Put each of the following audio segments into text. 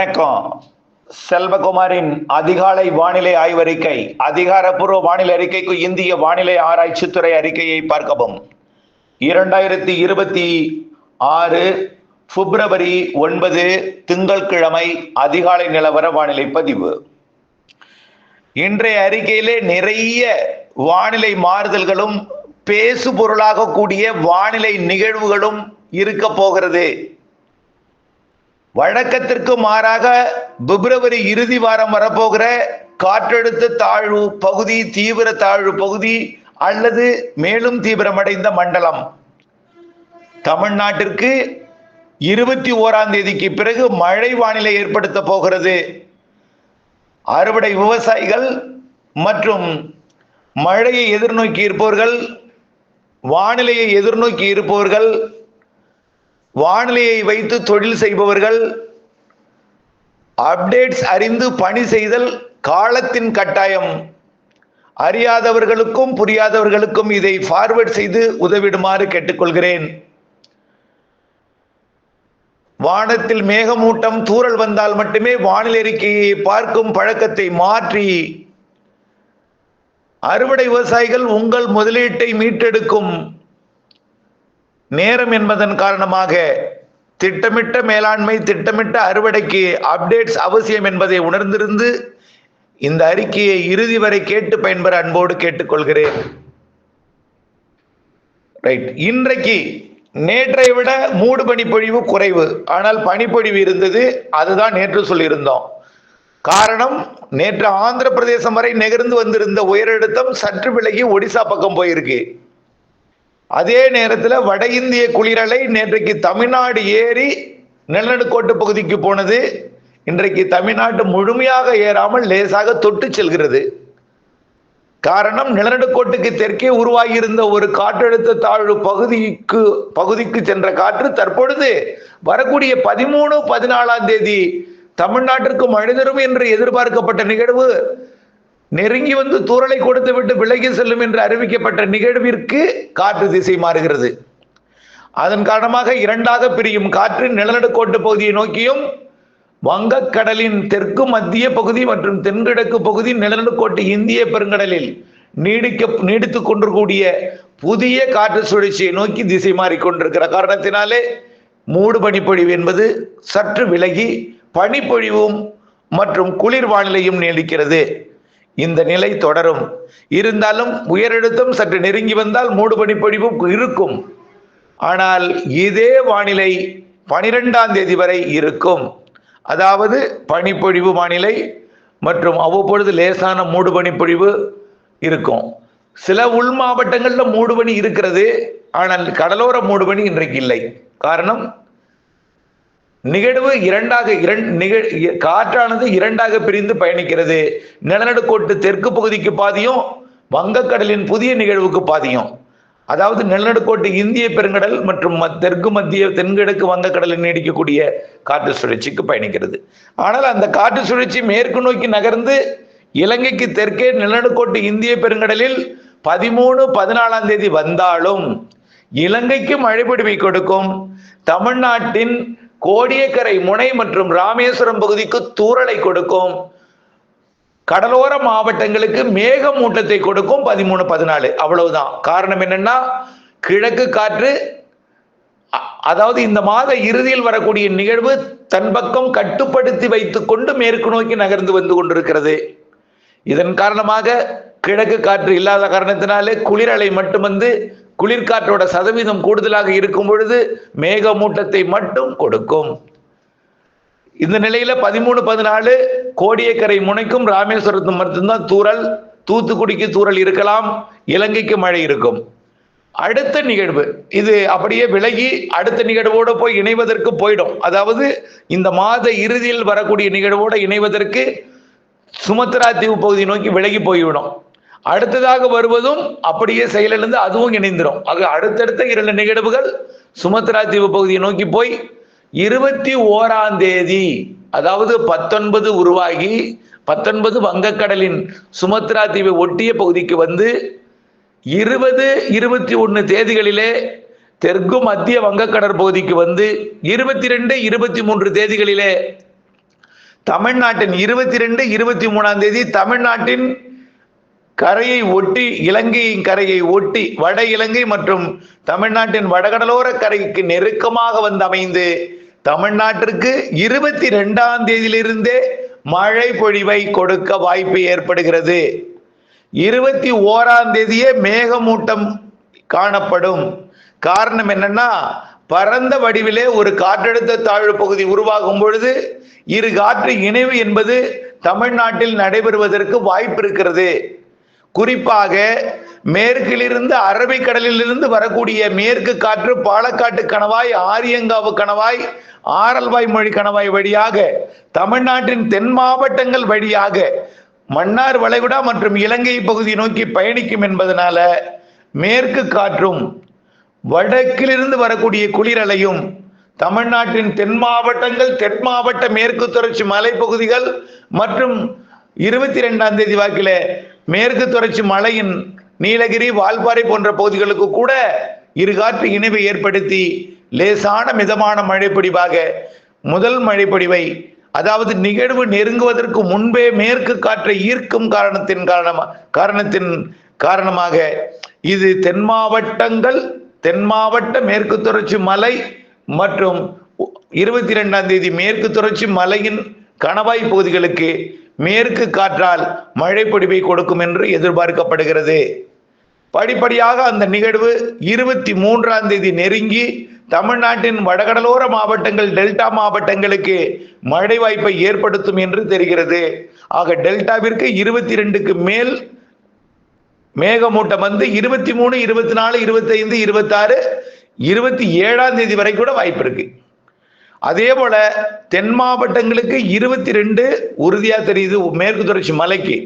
வணக்கம். செல்வகுமாரின் அதிகாலை வானிலை ஆய்வறிக்கை அதிகாரப்பூர்வ வானிலை அறிக்கைக்கு இந்திய வானிலை ஆராய்ச்சித்துறை அறிக்கையை பார்க்கவும். இரண்டாயிரத்தி இருபத்தி ஆறு பிப்ரவரி ஒன்பது திங்கட்கிழமை அதிகாலை நிலவர வானிலை பதிவு. இன்றைய அறிக்கையிலே நிறைய வானிலை மாறுதல்களும் பேசு பொருளாக கூடிய வானிலை நிகழ்வுகளும் இருக்க போகிறது. வழக்கத்திற்கு மாறாக பிப்ரவரி இறுதி வாரம் வரப்போகிற காற்றழுத்த தாழ்வு பகுதி தீவிர தாழ்வு பகுதி அல்லது மேலும் தீவிரமடைந்த மண்டலம். தமிழ்நாட்டிற்கு இருபத்தி ஓராம் தேதிக்கு பிறகு மழை வானிலை ஏற்படுத்த போகிறது. அறுவடை விவசாயிகள் மற்றும் மழையை எதிர்நோக்கி இருப்பவர்கள் வானிலையை எதிர்நோக்கி இருப்பவர்கள் வானிலையை வைத்து தொழில் செய்பவர்கள் அப்டேட்ஸ் அறிந்து பணி செய்தல் காலத்தின் கட்டாயம். அறியாதவர்களுக்கும் புரியாதவர்களுக்கும் இதை ஃபார்வர்ட் செய்து உதவிடுமாறு கேட்டுக்கொள்கிறேன். வானத்தில் மேகமூட்டம் தூறல் வந்தால் மட்டுமே வானிலை அறிக்கையை பார்க்கும் பழக்கத்தை மாற்றி. அறுவடை விவசாயிகள் உங்கள் முதலீட்டை மீட்டெடுக்கும். நேரம் என்பதன் காரணமாக திட்டமிட்ட மேலாண்மை திட்டமிட்ட அறுவடைக்கு அப்டேட்ஸ் அவசியம் என்பதை உணர்ந்திருந்து இந்த அறிக்கையை இறுதி வரை கேட்டு பயன்பெற அன்போடு கேட்டுக்கொள்கிறேன். ரைட் இன்றைக்கு நேற்றை விட மூடு பனிப்பொழிவு குறைவு. ஆனால் பனிப்பொழிவு இருந்தது அதுதான் நேற்று சொல்லியிருந்தோம். காரணம் நேற்று ஆந்திர பிரதேசம் வரை நெகிர்ந்து வந்திருந்த உயரழுத்தம் சற்று விலகி ஒடிசா பக்கம் போயிருக்கு. அதே நேரத்தில் வட இந்திய குளிரலை நேற்றைக்கு தமிழ்நாடு ஏறி நிலநடுக்கோட்டு பகுதிக்கு போனது. இன்றைக்கு தமிழ்நாட்டு முழுமையாக ஏறாமல் லேசாக தொட்டு செல்கிறது. காரணம் நிலநடுக்கோட்டுக்கு தெற்கே உருவாகியிருந்த ஒரு காற்றழுத்த தாழ்வு பகுதிக்கு பகுதிக்கு சென்ற காற்று தற்பொழுது வரக்கூடிய பதிமூணு பதினாலாம் தேதி தமிழ்நாட்டிற்கு மழை தரும் என்று எதிர்பார்க்கப்பட்ட நிகழ்வு. நெருங்கி வந்து தூரலை கொடுத்து விட்டு விலகி செல்லும் என்று அறிவிக்கப்பட்ட நிகழ்விற்கு காற்று திசை மாறுகிறது. அதன் காரணமாக இரண்டாக பிரியும் காற்று நிலநடுக்கோட்டு பகுதியை நோக்கியும் வங்கக்கடலின் தெற்கு மத்திய பகுதி மற்றும் தென்கிழக்கு பகுதி நிலநடுக்கோட்டு இந்திய பெருங்கடலில் நீடிக்க நீடித்துக் கொண்டிருக்கூடிய புதிய காற்று சுழற்சியை நோக்கி திசை மாறிக்கொண்டிருக்கிற காரணத்தினாலே மூடு பனிப்பொழிவு என்பது சற்று விலகி பனிப்பொழிவும் மற்றும் குளிர் வானிலையும் நீடிக்கிறது. இந்த நிலை தொடரும். இருந்தாலும் உயரழுத்தம் சற்று நெருங்கி வந்தால் மூடு பனிப்பொழிவும் இருக்கும். ஆனால் இதே வானிலை பனிரெண்டாம் தேதி வரை இருக்கும். அதாவது பனிப்பொழிவு வானிலை மற்றும் அவ்வப்பொழுது லேசான மூடு பனிப்பொழிவு இருக்கும். சில உள் மாவட்டங்களில் மூடுபனி இருக்கிறது ஆனால் கடலோர மூடுபனி இன்றைக்கு இல்லை. காரணம் நிகழ்வு இரண்டாக இரண்டு நிகழ் காற்றானது இரண்டாக பிரிந்து பயணிக்கிறது. நிலநடுக்கோட்டு தெற்கு பகுதிக்கு பாதியும் வங்கக்கடலின் புதிய நிகழ்வுக்கு பாதியும். அதாவது நிலநடுக்கோட்டு இந்திய பெருங்கடல் மற்றும் தெற்கு மத்திய தென்கிழக்கு வங்கக்கடலில் நீடிக்கக்கூடிய காற்று சுழற்சிக்கு பயணிக்கிறது. ஆனால் அந்த காற்று சுழற்சி மேற்கு நோக்கி நகர்ந்து இலங்கைக்கு தெற்கே நிலநடுக்கோட்டு இந்திய பெருங்கடலில் பதிமூணு பதினாலாம் தேதி வந்தாலும் இலங்கைக்கு மழைப்பிடிவை கொடுக்கும். தமிழ்நாட்டின் கோடியக்கரை முனை மற்றும் ராமேஸ்வரம் பகுதிக்கு தூரலை கொடுக்கும். கடலோர மாவட்டங்களுக்கு மேகமூட்டத்தை கொடுக்கும் பதிமூணு பதினாலு. அவ்வளவுதான். காரணம் என்னன்னா கிழக்கு காற்று அதாவது இந்த மாத இறுதியில் வரக்கூடிய நிகழ்வு தன் பக்கம் கட்டுப்படுத்தி வைத்துக் கொண்டு மேற்கு நோக்கி நகர்ந்து வந்து கொண்டிருக்கிறது. இதன் காரணமாக கிழக்கு காற்று இல்லாத காரணத்தினாலே குளிரலை மட்டும் வந்து குளிர்காற்றோட சதவீதம் கூடுதலாக இருக்கும் பொழுது மேகமூட்டத்தை மட்டும் கொடுக்கும். இந்த நிலையில பதிமூணு பதினாலு கோடியக்கரை முனைக்கும் ராமேஸ்வரத்து மட்டும்தான் தூரல் தூத்துக்குடிக்கு தூரல் இருக்கலாம் இலங்கைக்கு மழை இருக்கும். அடுத்த நிகழ்வு இது அப்படியே விலகி அடுத்த நிகழ்வோடு போய் இணைவதற்கு போயிடும். அதாவது இந்த மாத இறுதியில் வரக்கூடிய நிகழ்வோடு இணைவதற்கு சுமத்ரா தீவு பகுதி நோக்கி விலகி போய்விடும். அடுத்ததாக வருவதும் அப்படியே செயலிழந்து அதுவும் இணைந்துடும் ஆக அடுத்தடுத்த இரண்டு நிகழ்வுகள் சுமத்ரா தீவு பகுதியை நோக்கி போய் இருபத்தி ஓராம் தேதி அதாவது பத்தொன்பது உருவாகி பத்தொன்பது வங்கக்கடலின் சுமத்ரா தீவை ஒட்டிய பகுதிக்கு வந்து இருபது இருபத்தி ஒன்று தேதிகளிலே தெற்கு மத்திய வங்கக்கடற் பகுதிக்கு வந்து இருபத்தி ரெண்டு இருபத்தி மூன்று தேதிகளிலே தமிழ்நாட்டின் இருபத்தி ரெண்டு இருபத்தி மூணாம் தேதி தமிழ்நாட்டின் கரையை ஒட்டி இலங்கையின் கரையை ஒட்டி வட இலங்கை மற்றும் தமிழ்நாட்டின் வடகடலோர கரைக்கு நெருக்கமாக வந்து அமைந்து தமிழ்நாட்டிற்கு இருபத்தி ரெண்டாம் தேதியிலிருந்தே மழை பொழிவை கொடுக்க வாய்ப்பு ஏற்படுகிறது. இருபத்தி ஓராம் தேதியே மேகமூட்டம் காணப்படும். காரணம் என்னன்னா பரந்த வடிவிலே ஒரு காற்றழுத்த தாழ்வு பகுதி உருவாகும் பொழுது இரு காற்று இணைவு என்பது தமிழ்நாட்டில் நடைபெறுவதற்கு வாய்ப்பு இருக்கிறது. குறிப்பாக மேற்கிலிருந்து அரபிக்கடலிலிருந்து வரக்கூடிய மேற்கு காற்று பாலக்காட்டு கணவாய் ஆரியங்காவு கணவாய் ஆரல்வாய் மொழி கணவாய் வழியாக தமிழ்நாட்டின் தென் மாவட்டங்கள் வழியாக மன்னார் வளைகுடா மற்றும் இலங்கை பகுதி நோக்கி பயணிக்கும் என்பதனால மேற்கு காற்றும் வடக்கிலிருந்து வரக்கூடிய குளிரலையும் தமிழ்நாட்டின் தென் மாவட்டங்கள் தென் மாவட்ட மேற்கு தொடர்ச்சி மலைப்பகுதிகள் மற்றும் இருபத்தி ரெண்டாம் தேதி வாக்கில மேற்கு தொடர்ச்சி மலையின் நீலகிரி வால்பாறை போன்ற பகுதிகளுக்கு கூட இருகாற்று இணைவை ஏற்படுத்தி லேசான மிதமான மழைப்பொடிவாக முதல் மழைப்பொடிவை அதாவது நிகழ்வு நெருங்குவதற்கு முன்பே மேற்கு காற்றை ஈர்க்கும் காரணத்தின் காரணமா காரணத்தின் காரணமாக இது தென் மாவட்டங்கள் தென் மாவட்ட மேற்கு தொடர்ச்சி மலை மற்றும் இருபத்தி ரெண்டாம் தேதி மேற்கு தொடர்ச்சி மலையின் கணவாய் பகுதிகளுக்கு மேற்கு காற்றால் மழை பொடிவை கொடுக்கும் என்று எதிர்பார்க்கப்படுகிறது. படிப்படியாக அந்த நிகழ்வு இருபத்தி மூன்றாம் தேதி நெருங்கி தமிழ்நாட்டின் வடகடலோர மாவட்டங்கள் டெல்டா மாவட்டங்களுக்கு மழை வாய்ப்பை ஏற்படுத்தும் என்று தெரிகிறது. ஆக டெல்டாவிற்கு இருபத்தி ரெண்டுக்கு மேல் மேகமூட்டம் வந்து இருபத்தி மூணு இருபத்தி நாலு இருபத்தைந்து இருபத்தாறு இருபத்தி ஏழாம் தேதி வரை கூட வாய்ப்பு இருக்குது அதே போல தென் மாவட்டங்களுக்கு இருபத்தி ரெண்டு உறுதியாக தெரியுது மேற்கு தொடர்ச்சி மலைக்கு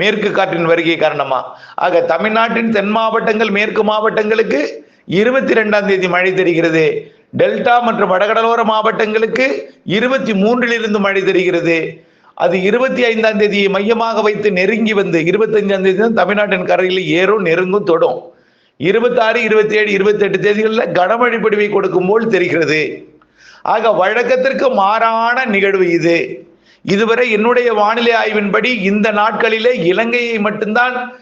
மேற்கு காற்றின் வருகை காரணமா. ஆக தமிழ்நாட்டின் தென் மாவட்டங்கள் மேற்கு மாவட்டங்களுக்கு இருபத்தி ரெண்டாம் தேதி மழை தெரிகிறது. டெல்டா மற்றும் வடகடலோர மாவட்டங்களுக்கு இருபத்தி மூன்றிலிருந்து மழை தெரிகிறது. அது இருபத்தி ஐந்தாம் தேதியை மையமாக வைத்து நெருங்கி வந்து இருபத்தஞ்சாம் தேதி தான் தமிழ்நாட்டின் கரையில் ஏறும் நெருங்கும் தொடும். இருபத்தாறு இருபத்தி ஏழு இருபத்தி எட்டு தேதிகளில் கனமழை பொடிவை கொடுக்கும் போல் தெரிகிறது. ஆக வழக்கத்திற்கு மாறான நிகழ்வு இது. இதுவரை என்னுடைய வானிலை ஆய்வின்படி இந்த நாட்களிலே இலங்கையை மட்டும்தான்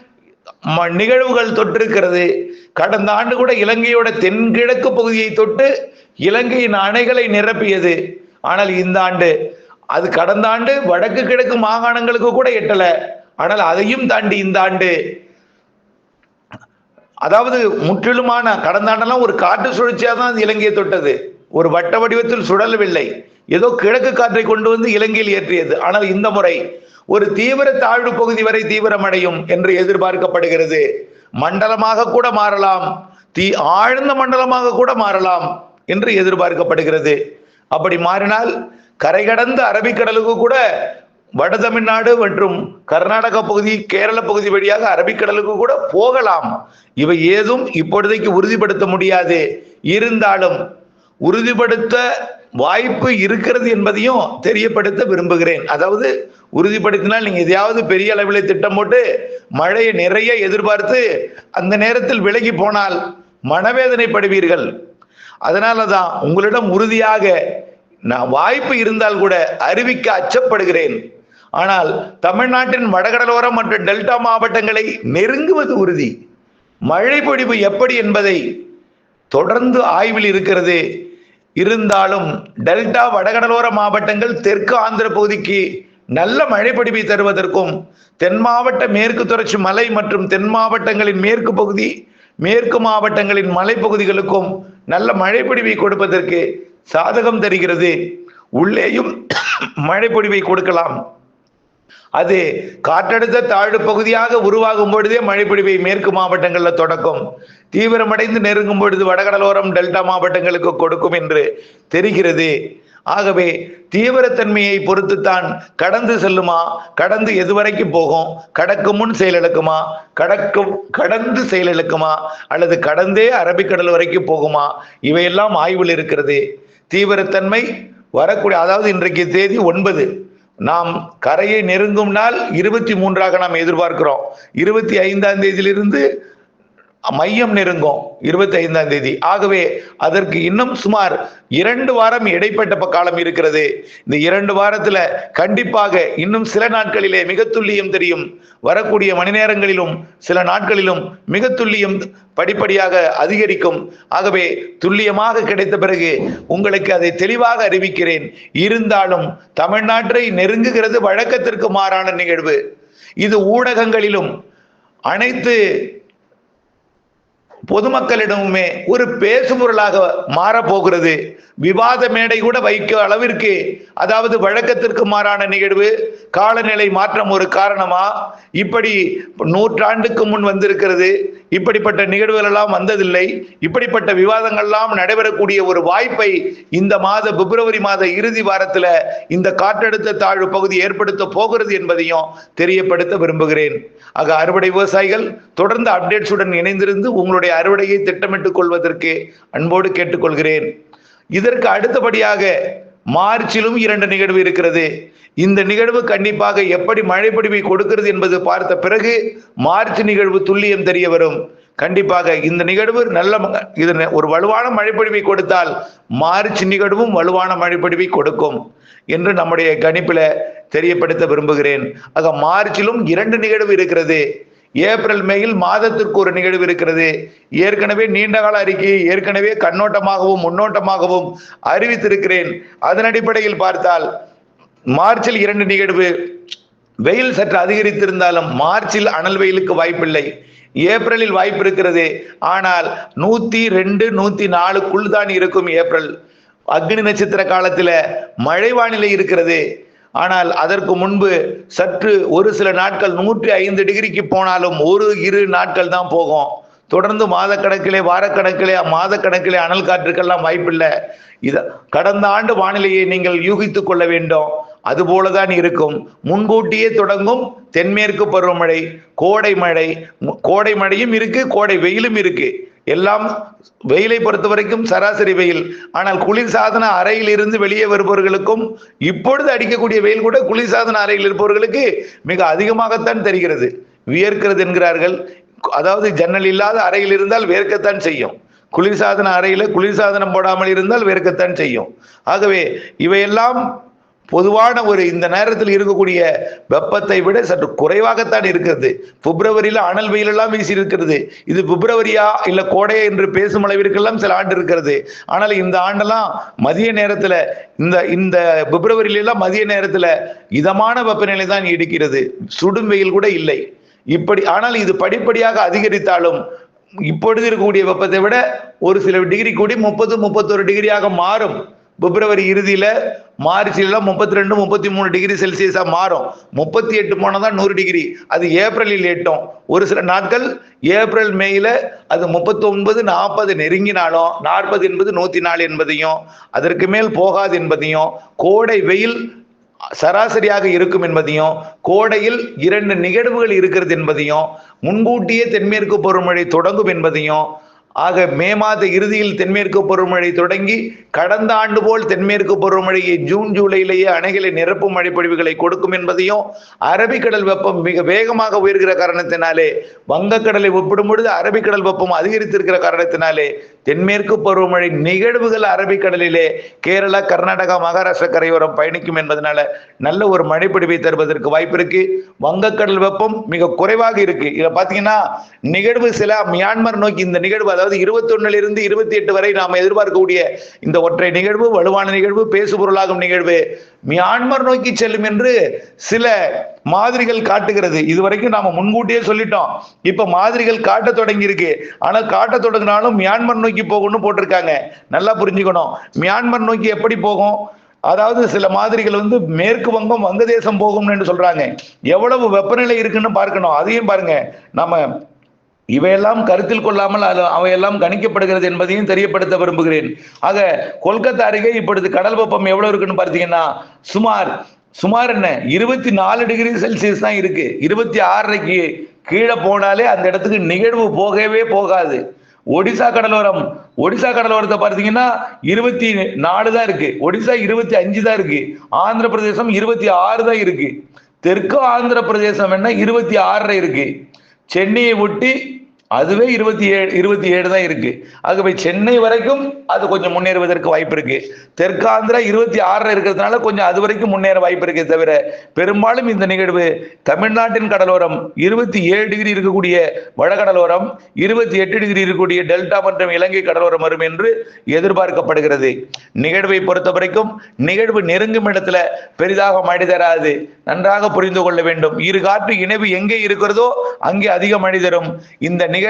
ம- நிகழ்வுகள் தொற்றிருக்கிறது. கடந்த ஆண்டு கூட இலங்கையோட தென்கிழக்கு பகுதியை தொட்டு இலங்கையின் அணைகளை நிரப்பியது. ஆனால் இந்த ஆண்டு அது கடந்த ஆண்டு வடக்கு கிழக்கு மாகாணங்களுக்கு கூட எட்டல. ஆனால் அதையும் தாண்டி இந்த ஆண்டு அதாவது முற்றிலுமான கடந்த ஆண்டெல்லாம் ஒரு காற்று சுழற்சியா தான் அது இலங்கையை தொட்டது. ஒரு வட்ட வடிவத்தில் சுழலவில்லை. ஏதோ கிழக்கு காற்றை கொண்டு வந்து இலங்கையில் ஏற்றியது. ஆனால் இந்த முறை ஒரு தீவிர தாழ்வு பகுதி வரை தீவிரமடையும் என்று எதிர்பார்க்கப்படுகிறது. மண்டலமாக கூட மாறலாம். தீ ஆழ்ந்த மண்டலமாக கூட மாறலாம் என்று எதிர்பார்க்கப்படுகிறது. அப்படி மாறினால் கரை கடந்த அரபிக்கடலுக்கு கூட வட தமிழ்நாடு மற்றும் கர்நாடக பகுதி கேரள பகுதி வழியாக அரபிக்கடலுக்கு கூட போகலாம். இவை ஏதும் இப்பொழுதைக்கு உறுதிப்படுத்த முடியாது. இருந்தாலும் உறுதிப்படுத்த வாய்ப்பு இருக்கிறது என்பதையும் தெரியப்படுத்த விரும்புகிறேன். அதாவது உறுதிப்படுத்தினால் நீங்க எதையாவது பெரிய அளவில் திட்டம் போட்டு மழையை நிறைய எதிர்பார்த்து அந்த நேரத்தில் விலகி போனால் மனவேதனைப்படுவீர்கள். அதனால தான் உங்களிடம் உறுதியாக நான் வாய்ப்பு இருந்தால் கூட அறிவிக்க அச்சப்படுகிறேன். ஆனால் தமிழ்நாட்டின் வடகடலோரம் மற்றும் டெல்டா மாவட்டங்களை நெருங்குவது உறுதி. மழை பொழிவு எப்படி என்பதை தொடர்ந்து ஆய்வில் இருக்கிறது. இருந்தாலும் டெல்டா வடகடலோர மாவட்டங்கள் தெற்கு ஆந்திர பகுதிக்கு நல்ல மழைப்பொழிவை தருவதற்கும் தென் மாவட்ட மேற்கு தொடர்ச்சி மலை மற்றும் தென் மாவட்டங்களின் மேற்கு பகுதி மேற்கு மாவட்டங்களின் மலைப்பகுதிகளுக்கும் நல்ல மழைப்பொழிவை கொடுப்பதற்கு சாதகம் தருகிறது. உள்ளேயும் மழைப்பொழிவை கொடுக்கலாம். அது காற்றழுத்த தாழ்வு பகுதியாக உருவாகும் பொழுதே மழைப்பிடிவை மேற்கு மாவட்டங்களில் தொடக்கும். தீவிரமடைந்து நெருங்கும் பொழுது வடகடலோரம் டெல்டா மாவட்டங்களுக்கு கொடுக்கும் என்று தெரிகிறது. ஆகவே தீவிரத்தன்மையை பொறுத்துத்தான் கடந்து செல்லுமா? கடந்து எதுவரைக்கும் போகும்? கடக்கு முன் செயலிழக்குமா கடக்கும் கடந்து செயலிழக்குமா அல்லது கடந்தே அரபிக்கடல் வரைக்கும் போகுமா? இவையெல்லாம் ஆய்வில் இருக்கிறது. தீவிரத்தன்மை வரக்கூடிய அதாவது இன்றைக்கு தேதி ஒன்பது. நாம் கரையை நெருங்கும் நாள் இருபத்தி மூன்றாக நாம் எதிர்பார்க்கிறோம். இருபத்தி ஐந்தாம் தேதியிலிருந்து மையம் நெருங்கும். இருபத்தி ஐந்தாம் தேதி. ஆகவே அதற்கு இன்னும் சுமார் இரண்டு வாரம் இடைப்பட்ட காலம் இருக்கிறது. இந்த இரண்டு வாரத்துல கண்டிப்பாக இன்னும் சில நாட்களிலே மிக துல்லியம் தெரியும். வரக்கூடிய மணி நேரங்களிலும் சில நாட்களிலும் மிக துல்லியம் படிப்படியாக அதிகரிக்கும். ஆகவே துல்லியமாக கிடைத்த பிறகு உங்களுக்கு அதை தெளிவாக அறிவிக்கிறேன். இருந்தாலும் தமிழ்நாட்டை நெருங்குகிறது வழக்கத்திற்கு மாறான நிகழ்வு. இது ஊடகங்களிலும் அனைத்து பொதுமக்களிடமுமே ஒரு பேசுபொருளாக மாறப்போகிறது. விவாத மேடை கூட வைக்க அளவிற்கு அதாவது வழக்கத்திற்கு மாறான நிகழ்வு காலநிலை மாற்றம் ஒரு காரணமா? இப்படி நூற்றாண்டுக்கு முன் வந்திருக்கிறது இப்படிப்பட்ட நிகழ்வுகள் எல்லாம் வந்ததில்லை இப்படிப்பட்ட விவாதங்கள்லாம் நடைபெறக்கூடிய ஒரு வாய்ப்பை இந்த மாத பிப்ரவரி மாத இறுதி வாரத்துல இந்த காற்றழுத்த தாழ்வு பகுதி ஏற்படுத்த போகிறது என்பதையும் தெரியப்படுத்த விரும்புகிறேன். ஆக அறுவடை விவசாயிகள் தொடர்ந்து அப்டேட்ஸுடன் இணைந்திருந்து உங்களுடைய அறுவடையை திட்டமிட்டுக் கொள்வதற்கு அன்போடு கேட்டுக்கொள்கிறேன். இதற்கு அடுத்தபடியாக மார்ச்சிலும் இரண்டு நிகழ்வு இருக்கிறது. இந்த நிகழ்வு கண்டிப்பாக எப்படி மழைப்பொழிவை கொடுக்கிறது என்பது பார்த்த பிறகு மார்ச் நிகழ்வு துல்லியம் தெரிய வரும். கண்டிப்பாக இந்த நிகழ்வு நல்ல ம- இது ஒரு வலுவான மழைப்பொழிவை கொடுத்தால் மார்ச் நிகழ்வும் வலுவான மழைப்பொழிவை கொடுக்கும் என்று நம்முடைய கணிப்பில் தெரியப்படுத்த விரும்புகிறேன். ஆக மார்ச்சிலும் இரண்டு நிகழ்வு இருக்கிறது. ஏப்ரல் மேயில் மாதத்திற்கு ஒரு நிகழ்வு இருக்கிறது. ஏற்கனவே நீண்டகால அறிக்கையை ஏற்கனவே கண்ணோட்டமாகவும் முன்னோட்டமாகவும் அறிவித்திருக்கிறேன். அதன் அடிப்படையில் பார்த்தால் மார்ச்சில் இரண்டு நிகழ்வு. வெயில் சற்று அதிகரித்திருந்தாலும் மார்ச்சில் அனல் வெயிலுக்கு வாய்ப்பில்லை. ஏப்ரலில் வாய்ப்பு இருக்கிறது. ஆனால் நூத்தி ரெண்டு நூத்தி நாலுக்குள் தான் இருக்கும் ஏப்ரல். அக்னி நட்சத்திர காலத்தில் மழை வானிலை இருக்கிறது. ஆனால் அதற்கு முன்பு சற்று ஒரு சில நாட்கள் நூற்றி ஐந்து டிகிரிக்கு போனாலும் ஒரு இரு நாட்கள் தான் போகும். தொடர்ந்து மாதக்கணக்கிலே வாரக்கணக்கிலே மாதக்கணக்கிலே அனல் காற்றுக்கெல்லாம் வாய்ப்பில்லை. இத கடந்த ஆண்டு வானிலையை நீங்கள் யூகித்துக் கொள்ள வேண்டும். அதுபோலதான் இருக்கும். முன்கூட்டியே தொடங்கும் தென்மேற்கு பருவமழை கோடை மழை கோடை மழையும் இருக்கு கோடை வெயிலும் இருக்கு. எல்லாம் வெயிலை பொறுத்த வரைக்கும் சராசரி வெயில். ஆனால் குளிர்சாதன அறையில் இருந்து வெளியே வருபவர்களுக்கும் இப்பொழுது அடிக்கக்கூடிய வெயில் கூட குளிர்சாதன அறையில் இருப்பவர்களுக்கு மிக அதிகமாகத்தான் தெரிகிறது. வியர்க்கிறது என்கிறார்கள். அதாவது ஜன்னல் இல்லாத அறையில் இருந்தால் வேர்க்கத்தான் செய்யும். குளிர்சாதன அறையில குளிர்சாதனம் போடாமல் இருந்தால் வேர்க்கத்தான் செய்யும். ஆகவே இவையெல்லாம் பொதுவான ஒரு இந்த நேரத்தில் இருக்கக்கூடிய வெப்பத்தை விட சற்று குறைவாகத்தான் இருக்கிறது. பிப்ரவரியில அனல் வெயில் எல்லாம் வீசி இருக்கிறது இது பிப்ரவரியா இல்ல கோடையா என்று பேசும் அளவிற்கெல்லாம் சில ஆண்டு இருக்கிறது. ஆனால் இந்த ஆண்டெல்லாம் மதிய நேரத்துல இந்த இந்த பிப்ரவரியில எல்லாம் மதிய நேரத்துல இதமான வெப்பநிலை தான் இருக்கிறது சுடும் வெயில் கூட இல்லை. இப்படி ஆனால் இது படிப்படியாக அதிகரித்தாலும் இப்பொழுது இருக்கக்கூடிய வெப்பத்தை விட ஒரு சில டிகிரி கூடி முப்பது முப்பத்தொரு டிகிரியாக மாறும். பிப்ரவரி இறுதியில் மார்ச்லாம் முப்பத்தி ரெண்டு முப்பத்தி மூணு டிகிரி செல்சியஸாக மாறும். முப்பத்தி எட்டு போனதான் நூறு டிகிரி அது ஏப்ரலில் எட்டும். ஒரு சில நாட்கள் ஏப்ரல் மேயில் அது முப்பத்தொன்பது நாற்பது நெருங்கினாலும் நாற்பது என்பது நூற்றி நாலு என்பதையும் அதற்கு மேல் போகாது என்பதையும் கோடை வெயில் சராசரியாக இருக்கும் என்பதையும் கோடையில் இரண்டு நிகழ்வுகள் இருக்கிறது என்பதையும் முன்கூட்டியே தென்மேற்கு பருவமழை தொடங்கும் என்பதையும் ஆக மே மாத இறுதியில் தென்மேற்கு பருவமழை தொடங்கி கடந்த ஆண்டு போல் தென்மேற்கு பருவமழையை ஜூன் ஜூலையிலேயே அணைகளை நிரப்பும் மழைப்பொழிவுகளை கொடுக்கும் என்பதையும் அரபிக்கடல் வெப்பம் மிக வேகமாக உயர்கிற காரணத்தினாலே வங்கக்கடலை ஒப்பிடும் பொழுது அரபிக்கடல் வெப்பம் அதிகரித்திருக்கிற காரணத்தினாலே தென்மேற்கு பருவமழை நிகழ்வுகள் அரபிக்கடலிலே கேரளா கர்நாடகா மகாராஷ்டிரா கரையோரம் பயணிக்கும் என்பதனால நல்ல ஒரு மழைப்பொழிவை தருவதற்கு வாய்ப்பு இருக்கு. வங்கக்கடல் வெப்பம் மிக குறைவாக இருக்கு. இதுல பாத்தீங்கன்னா நிகழ்வு சில மியான்மர் நோக்கி இந்த நிகழ்வு அதாவது இருபத்தி இருந்து இருபத்தி எட்டு வரை நாம் எதிர்பார்க்கக்கூடிய இந்த ஒற்றை நிகழ்வு வலுவான நிகழ்வு பேசுபொருளாகும் நிகழ்வு. மியான்மர் நோக்கி செல்லும் என்று சில மாதிரிகள் காட்டுகிறது. இது வரைக்கும் நாம முன்கூட்டியே சொல்லிட்டோம். இப்ப மாதிரிகள் காட்ட தொடங்கி இருக்கு ஆனா காட்ட தொடங்கினாலும் மியான்மர் நோக்கி போகும்னு போட்டிருக்காங்க. நல்லா புரிஞ்சுக்கணும். மியான்மர் நோக்கி எப்படி போகும்? அதாவது சில மாதிரிகள் வந்து மேற்கு வங்கம் வங்கதேசம் போகும்னு சொல்றாங்க. எவ்வளவு வெப்பநிலை இருக்குன்னு பார்க்கணும். அதையும் பாருங்க. நம்ம இவையெல்லாம் கருத்தில் கொள்ளாமல் அது அவையெல்லாம் கணிக்கப்படுகிறது என்பதையும் தெரியப்படுத்த விரும்புகிறேன். ஆக கொல்கத்தா அருகே இப்பொழுது கடல் வெப்பம் எவ்வளவு இருக்குன்னு பார்த்தீங்கன்னா சுமார் சுமார் என்ன? இருபத்தி நாலு டிகிரி செல்சியஸ் தான் இருக்கு. இருபத்தி ஆறரைக்கு கீழே போனாலே அந்த இடத்துக்கு நிகழ்வு போகவே போகாது. ஒடிசா கடலோரம் ஒடிசா கடலோரத்தை பார்த்தீங்கன்னா இருபத்தி நாலு தான் இருக்கு. ஒடிசா இருபத்தி அஞ்சு தான் இருக்கு. ஆந்திர பிரதேசம் இருபத்தி ஆறு தான் இருக்கு. தெற்கு ஆந்திர பிரதேசம் என்ன? இருபத்தி ஆறரை இருக்கு. சென்னையை ஒட்டி அதுவே இருபத்தி ஏழு இருபத்தி ஏழு தான் இருக்கு. ஆகவே சென்னை வரைக்கும் அது கொஞ்சம் முன்னேறுவதற்கு வாய்ப்பு இருக்கு. தெற்காந்திரா இருபத்தி ஆறுல இருக்கிறதுனால கொஞ்சம் அது வரைக்கும் முன்னேற வாய்ப்பு இருக்கே தவிர பெரும்பாலும் இந்த நிகழ்வு தமிழ்நாட்டின் கடலோரம் இருபத்தி ஏழு டிகிரி இருக்கக்கூடிய வடகடலோரம் இருபத்தி எட்டு டிகிரி இருக்கக்கூடிய டெல்டா மற்றும் இலங்கை கடலோரம் வரும் என்று எதிர்பார்க்கப்படுகிறது. நிகழ்வை பொறுத்த வரைக்கும் நிகழ்வு நெருங்கும் இடத்துல பெரிதாக மழை தராது. நன்றாக புரிந்து கொள்ள வேண்டும். இரு காற்று இணைவு எங்கே இருக்கிறதோ அங்கே அதிக மழை தரும். இந்த நிகழ்வு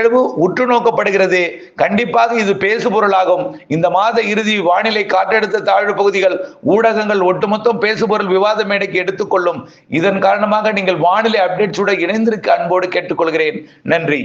உற்று நோக்கப்படுகிறது கண்டிப்பாக இது பேசு பொருளாகும் இந்த மாத இறுதி வானிலை காற்றழுத்த தாழ்வு பகுதிகள் ஊடகங்கள் ஒட்டுமொத்தம் பேசுபொருள் விவாத மேடைக்கு எடுத்துக்கொள்ளும். இதன் காரணமாக நீங்கள் வானிலை அப்டேட்ஸுடன் இணைந்திருக்க அன்போடு கேட்டுக்கொள்கிறேன். நன்றி.